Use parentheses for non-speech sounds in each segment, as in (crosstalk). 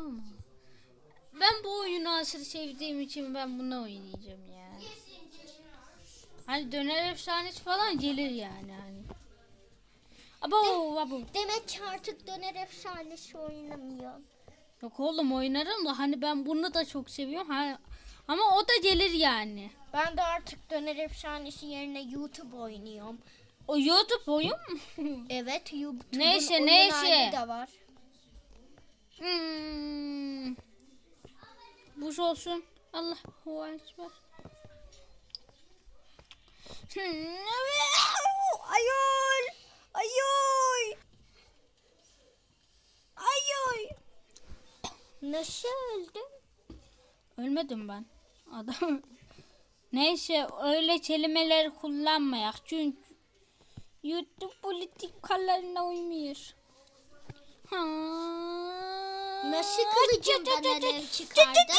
ama. Ben bu oyunu aşırı sevdiğim için ben bunu oynayacağım ya. Hani döner efsanesi falan gelir yani hani. Abo abo. Demek ki artık döner efsanesi oynamıyor. Yok oğlum oynarım da hani ben bunu da çok seviyorum. Ha, ama o da gelir yani. Ben de artık döner efsanesi yerine YouTube oynuyorum. O YouTube oyun mu? Evet YouTube'un Neyse, neyse. de var. Hmm. Buz olsun. Ekber. Hmm. Ayol. Ayol. Ayol. Nasıl öldün? Ölmedim ben. Adam. (laughs) Neyse öyle kelimeler kullanmayak. Çünkü YouTube politikalarına uymuyor. Nasıl kılıcından alev çıkardı? (laughs)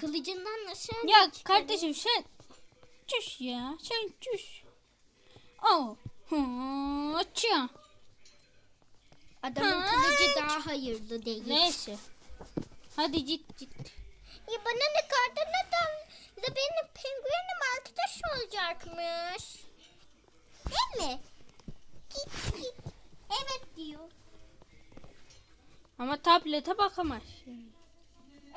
Kılıcından nasıl alev ya çıkardı? kardeşim sen çüş ya. Sen çüş. Oh. Ha. Çı. Adamın kılıcı daha hayırlı değil. Neyse. Hadi git git. Ya bana ne kardan adam da benim penguenim arkadaş olacakmış. Değil mi? Git git. Evet diyor. Ama tablete bakamazsın.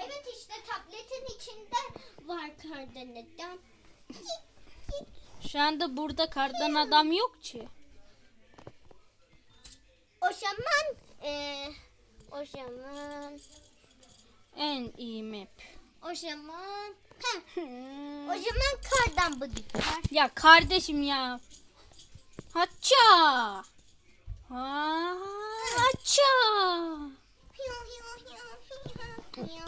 Evet işte tabletin içinde var kardan adam. Şu anda burada kardan adam yok ki. O zaman eee o zaman En iyi map. o zaman heh, o zaman kardan var. Ya kardeşim ya. Haça. Ha, haça. Ya.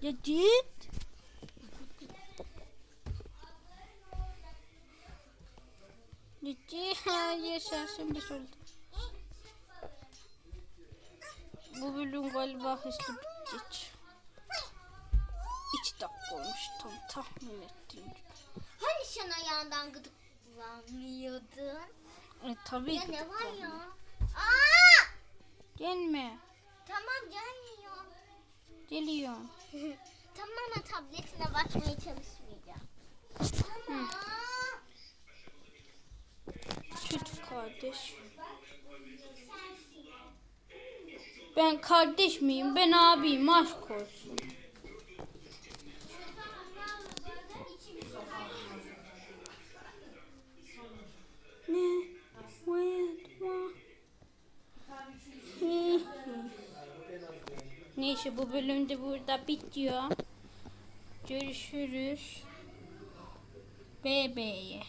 Ya git. Gitti. Sensin bir oldu. Bu bölüm galiba hızlı bitecek. Dakika olmuş tam tahmin ettiğim gibi. Hani sen ayağından gıdıklanmıyordun? E tabii Ya ne var ya? Aa! Gelme. Tamam gelmiyor. Geliyor. (laughs) tamam ama tabletine bakmaya çalışmayacağım. Tamam. Kötü kardeş. Ben kardeş miyim? Ben abiyim. Aşk olsun. Neyse bu bölümde burada bitiyor. Görüşürüz. BB'ye.